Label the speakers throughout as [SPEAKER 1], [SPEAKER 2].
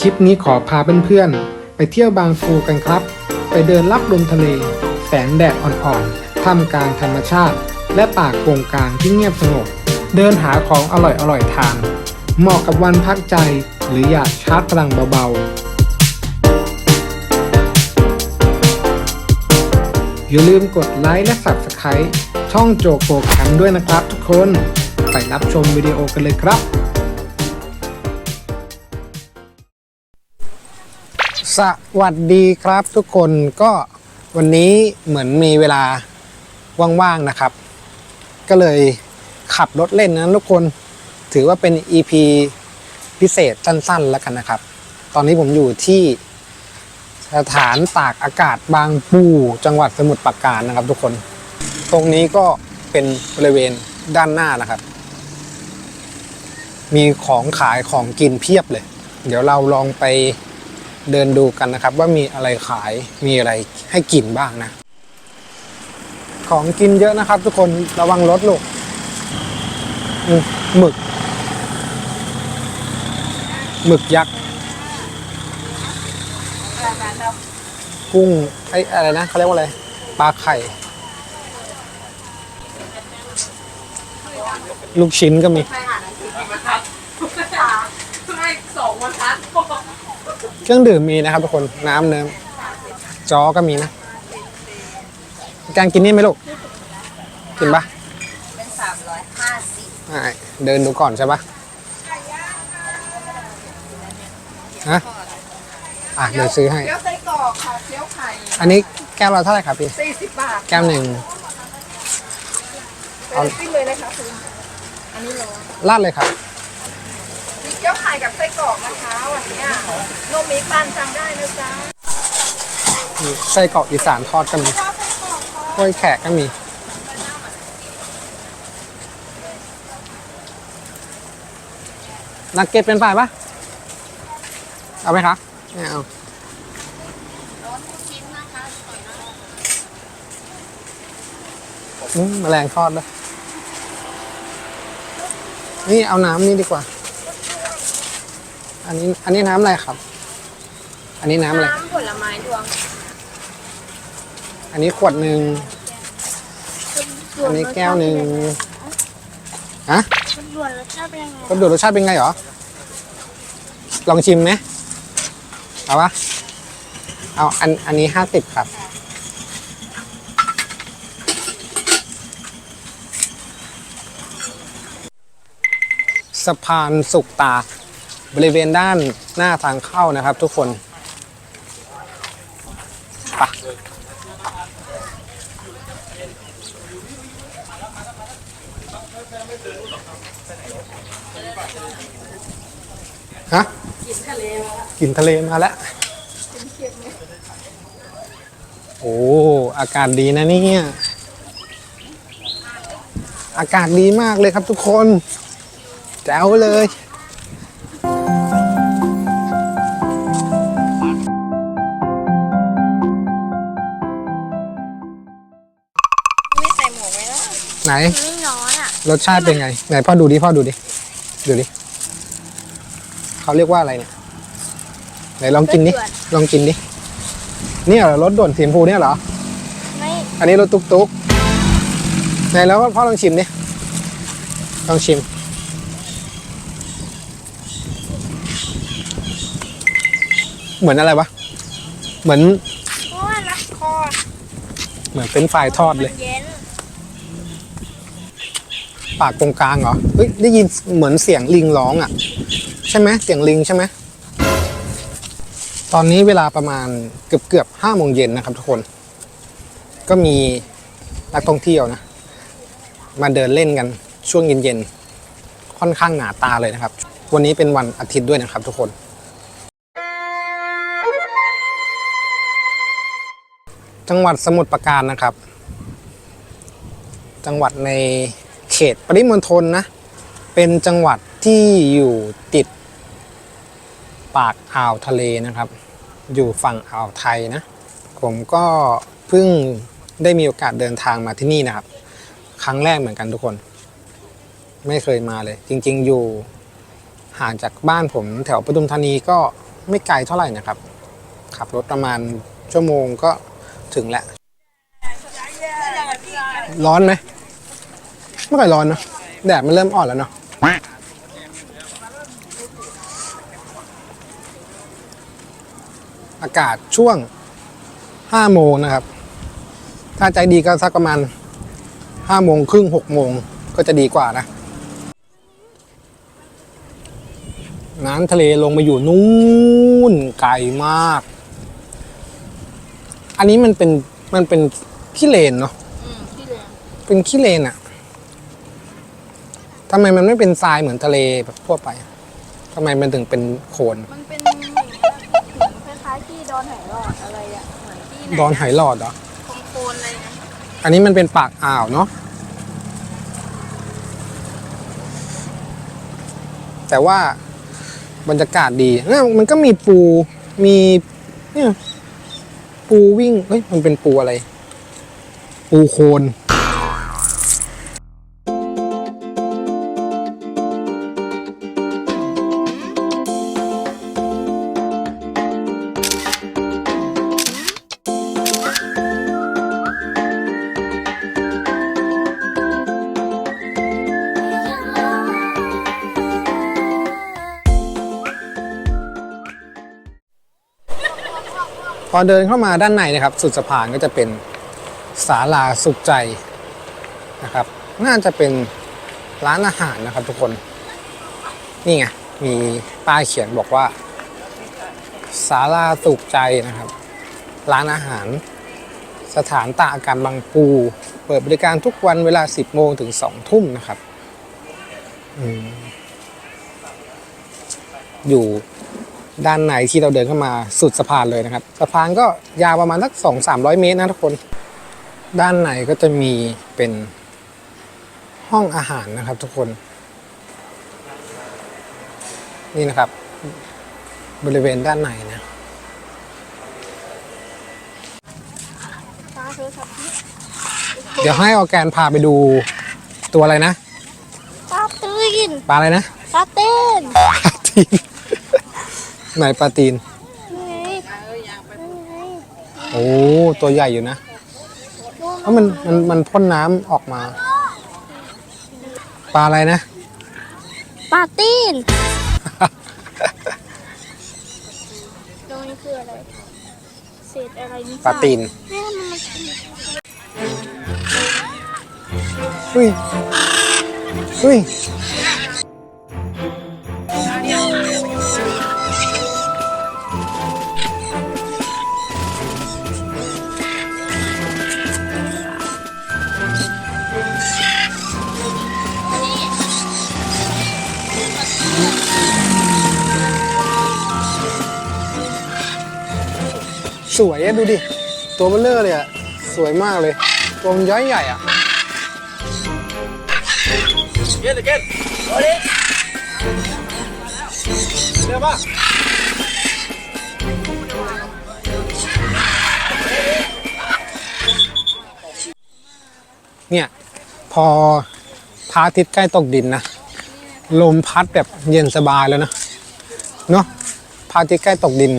[SPEAKER 1] คลิปนี้ขอพาเพื่อนๆ ไปเที่ยวบางปูกันครับ ไปเดินลับลมทะเล แสงแดดอ่อนๆท่ามกลางธรรมชาติ และป่าโกงกลางที่เงียบสงบ เดินหาของอร่อยๆทาน เหมาะกับวันพักใจหรืออยากชาร์จพลังเบาๆ อย่าลืมกดไลค์และ Subscribe ช่องโจโกแคมด้วยนะครับทุกคน ไปรับชมวิดีโอกันเลยครับ สวัสดีครับทุกคนก็วันนี้เหมือนมีเวลาว่างๆนะครับ ก็เลยขับรถเล่นนะทุกคนถือว่าเป็น EP พิเศษสั้นๆแล้วกันนะครับ ตอนนี้ผมอยู่ที่สถานตากอากาศบางปูจังหวัดสมุทรปราการนะครับ ทุกคน ตรงนี้ก็เป็นบริเวณด้านหน้านะครับ มีของขายของกินเพียบเลย เดี๋ยวเราลองไป เดินดูกันนะครับ ว่ามีอะไรขายมีอะไรให้กินบ้างนะ ของกินเยอะนะครับ ทุกคนระวังรถลูกหมึกหมึกยักษ์กุ้งไออะไรนะเขาเรียกว่าอะไรปลาไข่ ลูกชิ้นก็มี
[SPEAKER 2] สองวันทัด
[SPEAKER 1] เครื่องดื่มมีนะครับทุกคนน้ำเนิ้มจอก็มีนะ การกินนี่ไหมลูก กินปะ
[SPEAKER 2] เป็นสามร้อยห้าสิบ
[SPEAKER 1] อ่าเดินดูก่อนใช่ปะฮะอะเดี๋ยวซื้อให้
[SPEAKER 2] เกี๊ยวไส้กรอกค่ะเกี๊ยวไข่
[SPEAKER 1] อันนี้แก้วเราเท่าไหร่ครับพี่
[SPEAKER 2] สี่สิบบาท
[SPEAKER 1] แก้วหนึ่ง
[SPEAKER 2] เป็นปิ้งเลยนะคะคุณอันนี้โล
[SPEAKER 1] ราดเลยครับ
[SPEAKER 2] มีเกี๊ยวไข่กับไส้กรอกนะคะวันเนี้ยนมมีปันสั่งได้นะจ๊ะ
[SPEAKER 1] มีไส้กรอกอีสานทอดก็มีกล้วยแขกก็มี นักเก็ตเป็นฝ่ายปะเอาไหมคะไม่เอาอืมแมลงทอดด้วยนี่เอาน้ำนี่ดีกว่า อันนี้ อันนี้น้ำอะไรครับ อันนี้น้ำอะไร
[SPEAKER 2] น้ำผลไม้ดวง
[SPEAKER 1] อันนี้ขวดหนึ่ง อันนี้แก้วหนึ่งฮะ
[SPEAKER 2] ด่วนรสชาติเป็นยังไง
[SPEAKER 1] รสดูรสชาติเป็นไงเหรอ ลองชิมไหมเอาปะเอาอัน อันนี้ห้าสิบครับ สะพานสุกตา บริเวณด้านหน้าทางเข้านะครับ ทุกคนไปะฮะ
[SPEAKER 2] กินทะเลมาละ
[SPEAKER 1] กลิ่นทะเลมาแล้วโอ้อากาศดีนะเนี่ยอากาศดีมากเลยครับทุกคนแจ๋วเลย
[SPEAKER 2] ไห
[SPEAKER 1] น
[SPEAKER 2] ไม่ร้อนอะ
[SPEAKER 1] รสชาติเป็นไง ไหนพ่อดูดิพ่อดูดิ ดูดิเขาเรียกว่าอะไรเนี่ย ไหนลองกินดิ ลองกินดิ เนี่ยเหรอรถด่วนสีชมพูเนี่ยเหรอ
[SPEAKER 2] ไม่
[SPEAKER 1] อันนี้รถตุ๊กตุ๊กไหนแล้วพ่อลองชิมดิ ลองชิม เหมือนอะไรวะ เหมือน
[SPEAKER 2] เพราะว่ารักคอ
[SPEAKER 1] เหมือนเป็นฝ่ายทอดเลย
[SPEAKER 2] มันเย็น
[SPEAKER 1] ปากตรงกลางเหรอเฮ้ยได้ยินเหมือนเสียงลิงร้องอะ ใช่ไหมเสียงลิงใช่ไหมตอนนี้เวลาประมาณเกือบเกือบห้าโมงเย็นนะครับทุกคน ก็มีนักท่องเที่ยวนะ มาเดินเล่นกันช่วงเย็นๆค่อนข้างหนาตาเลยนะครับ วันนี้เป็นวันอาทิตย์ด้วยนะครับทุกคน จังหวัดสมุทรปราการนะครับ จังหวัดใน ขตปริมณฑลนะ เป็นจังหวัดที่อยู่ติด ปากอ่าวทะเลนะครับ อยู่ฝั่งอ่าวไทยนะ ผมก็เพิ่งได้มีโอกาสเดินทางมาที่นี่นะครับ ครั้งแรกเหมือนกันทุกคน ไม่เคยมาเลย จริง ๆ อยู่ห่างจากบ้านผมแถวปทุมธานีก็ไม่ไกลเท่าไหร่นะครับ ขับรถประมาณชั่วโมงก็ถึงแล้ว ร้อนไหม ไม่ค่อยร้อนเนอะแดดมันเริ่มอ่อนแล้วเนาะอากาศช่วงห้าโมงนะครับ ถ้าใจดีก็สักประมาณห้าโมงครึ่งหกโมงก็จะดีกว่านะ น้ำทะเลลงมาอยู่นู่นไกลมาก อันนี้มันเป็นมันเป็นขี้เลนเนาะ
[SPEAKER 2] อืมที่เหลือ
[SPEAKER 1] เป็นขี้เลนอะ ทำไมมันไม่เป็นทรายเหมือนทะเลแบบทั่วไปทำไมมันถึงเป็นโคลน
[SPEAKER 2] มันเป็นอย่างเงี้ยเหมือนคล้ายๆที่ดอนไหหลอดอะไรอะเหมือนที่ไหน
[SPEAKER 1] ดอนไหหลอดเหรอ
[SPEAKER 2] โคนๆอะไรนะ
[SPEAKER 1] อันนี้มันเป็นปากอ่าวเนาะแต่ว่าบรรยากาศดีเนี่ยมันก็มีปูมีเนี่ยปูวิ่งเฮ้ยมันเป็นปูอะไร ปูโคลน อเดินเข้ามาด้านในนะครับ สุดสะพานก็จะเป็นศาลาสุขใจนะครับ น่าจะเป็นร้านอาหารนะครับทุกคน นี่ไงมีป้ายเขียนบอกว่าศาลาสุขใจนะครับ ร้านอาหาร สถานตากอากาศบางปู เปิดบริการทุกวันเวลา 10 โมงถึง 2 ทุ่มนะครับออยู่ ด้านในที่เราเดินเข้ามาสุดสะพานเลยนะครับ สะพานก็ยาวประมาณสักสองสามร้อยเมตรนะทุกคน ด้านในก็จะมีเป็นห้องอาหารนะครับทุกคน นี่นะครับ บริเวณด้านในนะ
[SPEAKER 2] ปลาเธอสับ
[SPEAKER 1] เดี๋ยวให้ออร์แกนพาไปดูตัวอะไรนะ
[SPEAKER 2] ปลาตีน
[SPEAKER 1] ปลาอะไรนะ
[SPEAKER 2] ปลาเต้น
[SPEAKER 1] ปลาตีน ไหนปลาตีน
[SPEAKER 2] นี่ไงนี่ไง
[SPEAKER 1] โอ้ตัวใหญ่อยู่นะเพราะมันมันมันพ่นน้ำออกมา ปลาอะไรนะ
[SPEAKER 2] ปลาตีนตรงนี้คืออะไร เศษอะไรนี่
[SPEAKER 1] ปลาตีน
[SPEAKER 2] แม่มันมากิน
[SPEAKER 1] เฮ้ยเฮ้ย สวยอะดูดิ ตัวเบลเลอร์เลยอะสวยมากเลย ตัวมันย้อยใหญ่อะ
[SPEAKER 3] Again, again. Ready? เร็วป่ะ
[SPEAKER 1] เนี่ย พอพระอาทิตย์ใกล้ตกดินนะ ลมพัดแบบเย็นสบายแล้วนะ เนาะพระอาทิตย์ใกล้ตกดิน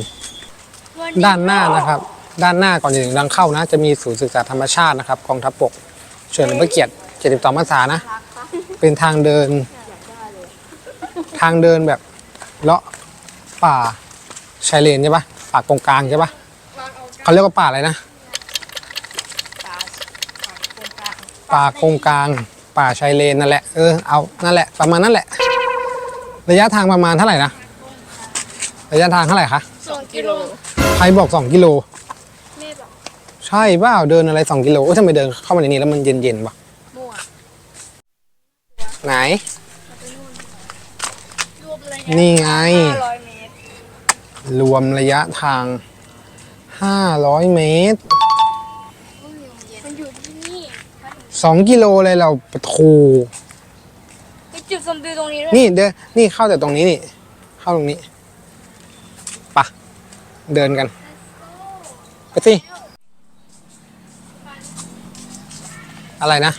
[SPEAKER 1] ด้านหน้านะครับ ด้านหน้าก่อนจะถึงทางเข้านะ จะมีศูนย์ศึกษาธรรมชาตินะครับกองทัพบกเฉลิมพระเกียรติ 72พรรษานะ เป็นทางเดิน ทางเดินแบบเลาะป่าชายเลนใช่ปะป่ากงกลางใช่ปะเขาเรียกว่าป่าอะไรนะ ป่ากงกลาง ป่าชายเลนนั่นแหละ เออ เอา นั่นแหละ ประมาณนั่นแหละ ระยะทางประมาณเท่าไหร่นะ ระยะทางเท่าไหร่คะ
[SPEAKER 2] สองกิโล
[SPEAKER 1] ใครบอก2กิโล
[SPEAKER 2] แม่บอก
[SPEAKER 1] ใช่เปล่าเดินอะไร2กิโลโอ้ยทำไมเดินเข้ามาในนี้แล้วมันเย็นๆวะ
[SPEAKER 2] มั่ว
[SPEAKER 1] ไหน
[SPEAKER 2] รวมเลย
[SPEAKER 1] นี่ไง
[SPEAKER 2] ห้าร้อยเมตร
[SPEAKER 1] รวมระยะทาง 500 เมตร
[SPEAKER 2] มันอยู่ที่นี่
[SPEAKER 1] 2 กิโลเลยเราปะโท
[SPEAKER 2] ไปจุดชมวิวตรงนี้ด้วย
[SPEAKER 1] นี่เดินนี่เข้าแต่ตรงนี้นี่ เข้าตรงนี้ปะ เดินกัน ไปสิ อะไรนะ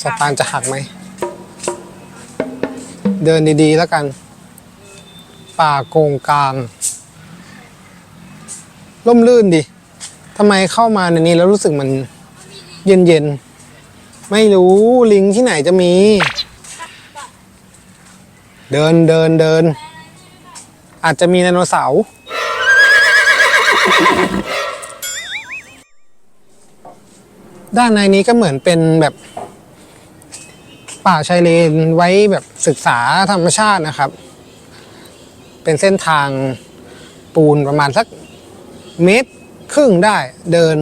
[SPEAKER 1] สะพานจะหักไหม เดินดีๆแล้วกัน ป่าโกงกลาง ร่มรื่นดิทำไมเข้ามาในนี้แล้วรู้สึกมันเย็นเย็นๆไม่รู้ลิงที่ไหนจะมี เดินเดินเดิน อาจจะมีไดโนเสาร์ ด้านในนี้ก็เหมือนเป็นแบบป่าชายเลนไว้แบบศึกษาธรรมชาตินะครับ เป็นเส้นทางปูนประมาณสักเมตรครึ่งได้เดิน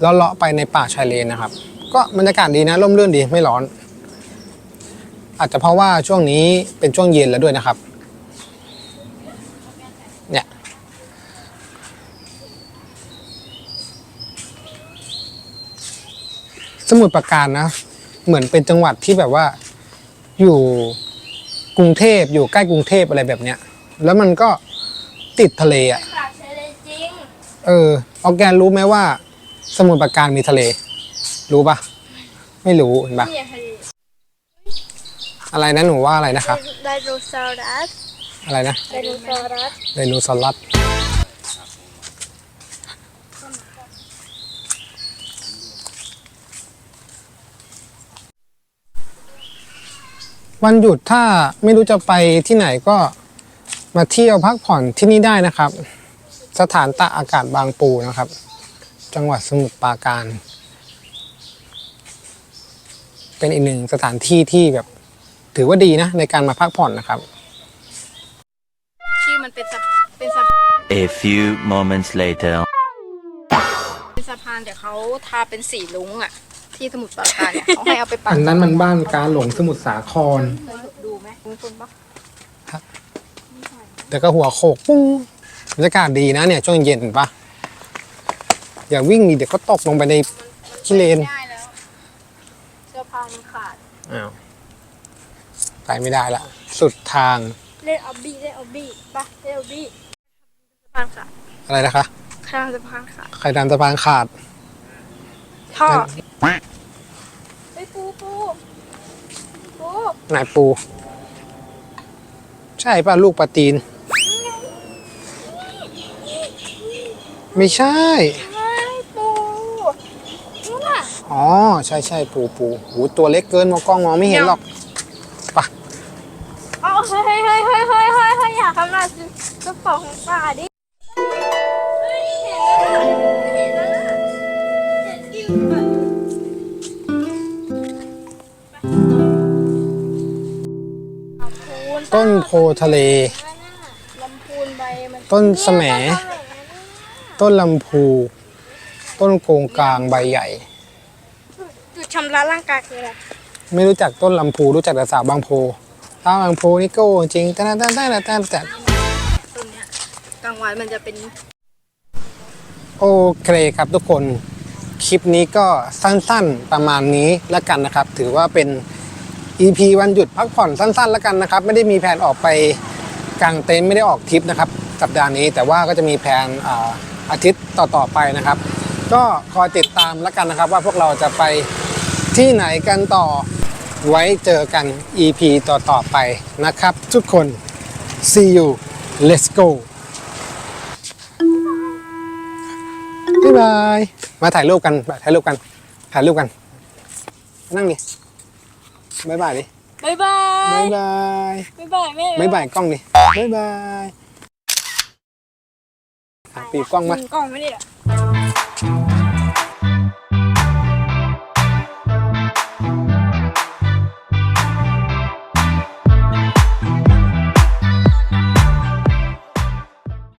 [SPEAKER 1] เลาะๆไปในป่าชายเลนนะครับ ก็บรรยากาศดีนะร่มรื่นดีไม่ร้อน อาจจะเพราะว่าช่วงนี้เป็นช่วงเย็นแล้วด้วยนะครับ เนี่ย สมุทรปราการนะ เหมือนเป็นจังหวัดที่แบบว่าอยู่กรุงเทพอยู่ใกล้กรุงเทพอะไรแบบเนี้ย แล้วมันก็ติดทะเลอะ
[SPEAKER 4] ปากทะเลจริง
[SPEAKER 1] เออออร์แกนรู้ไหมว่า สมุทรปราการมีทะเล รู้ปะไม่รู้เห็นปะ
[SPEAKER 4] นี่ทะเล
[SPEAKER 1] อะไรนะหนูว่าอะไรนะครับ
[SPEAKER 4] ไดโนเสาร์
[SPEAKER 1] อะไรนะ
[SPEAKER 4] ไดโนเสาร์
[SPEAKER 1] ไดโนเสาร์ วันหยุดถ้าไม่รู้จะไปที่ไหนก็มาเที่ยวพักผ่อนที่นี่ได้นะครับ สถานตากอากาศบางปูนะครับ จังหวัดสมุทรปราการ เป็นอีกหนึ่งสถานที่ที่แบบถือว่าดีนะในการมาพักผ่อนนะครับ
[SPEAKER 2] ชื่อมันเป็นสะเป็นสะ
[SPEAKER 5] A few moments later.
[SPEAKER 2] เป็นสะพานแต่เขาทาเป็นสีลุ้งอะ ที่สมุทรปราการเนี่ยเขาให้เอาไปปั
[SPEAKER 1] อั
[SPEAKER 2] ก
[SPEAKER 1] นนั้นมันบ้านการหลงสมุทรสาคร
[SPEAKER 2] ดูไหมคุณคุณปะ
[SPEAKER 1] แต่ก็หัวโขกปุ้งบรรยากาศดีนะเนี่ยช่วงเย็นเห็นปะอย่าวิ่งดิเดี๋ยวก็ตกลงไปในขี้เลน
[SPEAKER 2] ได้แล้วเสื้อผ้ามันขาด
[SPEAKER 1] อ้าวไปไม่ได้ละ สุดทาง
[SPEAKER 4] เล่นออบบี้เล่นออบบี้ปะเล่นออบบี้
[SPEAKER 2] สะพานขาด
[SPEAKER 1] อะไรนะคะ
[SPEAKER 2] ข้ามสะพานขาด
[SPEAKER 1] ใครตามสะพานขาด
[SPEAKER 2] ท่อ
[SPEAKER 4] ไปปูปูปู
[SPEAKER 1] นายปู ใช่ป่ะลูกปลาตีน ไม่ใช่
[SPEAKER 4] ไม่ปูนู่นน่ะ
[SPEAKER 1] อ๋อ ใช่ใช่ปูปูหูตัวเล็กเกินมองกล้องมองไม่เห็นหรอกไปะ
[SPEAKER 4] เอาเฮ้ยเฮ้ยเฮ้ยเฮ้ยเฮ้ยเฮ้ยเฮ้ยอยากทำลายกระเป๋าของป่าดิ
[SPEAKER 1] ต้นโพทะเล
[SPEAKER 4] ลำพูนใบมัน
[SPEAKER 1] ต้นแสมต้นลำพู ต้นโกงกลางใบใหญ่
[SPEAKER 4] จุดชำระร่างกายคืออะไร
[SPEAKER 1] ไม่รู้จักต้นลำพูรู้จักแต่สาวบางโพสาวบางโพนี่โก้จริงแต่แต่แต่แต่แต่แต่
[SPEAKER 2] ต้นเนี้ยกลางวันมันจะเป็น
[SPEAKER 1] โอเคครับทุกคน คลิปนี้ก็สั้นๆประมาณนี้แล้วกันนะครับ ถือว่าเป็น EP วันหยุดพักผ่อนสั้นๆแล้วกันนะครับ ไม่ได้มีแผนออกไปกางเต็นท์ไม่ได้ออกทริปนะครับสัปดาห์นี้ แต่ว่าก็จะมีแผนอาอาทิตย์ต่อๆไปนะครับ ก็คอยติดตามแล้วกันนะครับ ว่าพวกเราจะไปที่ไหนกันต่อไว้เจอกัน EP ต่อๆไปนะครับ ทุกคน see you let's go บ๊ายบาย มาถ่ายรูปกันถ่ายรูปกัน ถ่ายรูปกัน นั่งดิบ๊ายบายดิ
[SPEAKER 4] บ๊ายบาย
[SPEAKER 1] บ๊ายบาย
[SPEAKER 4] บ๊ายบายแม่
[SPEAKER 1] บ๊ายบายกล้องดิบ๊ายบายอะปีบกล้องมา
[SPEAKER 4] กล้องไม่ได้เหรอ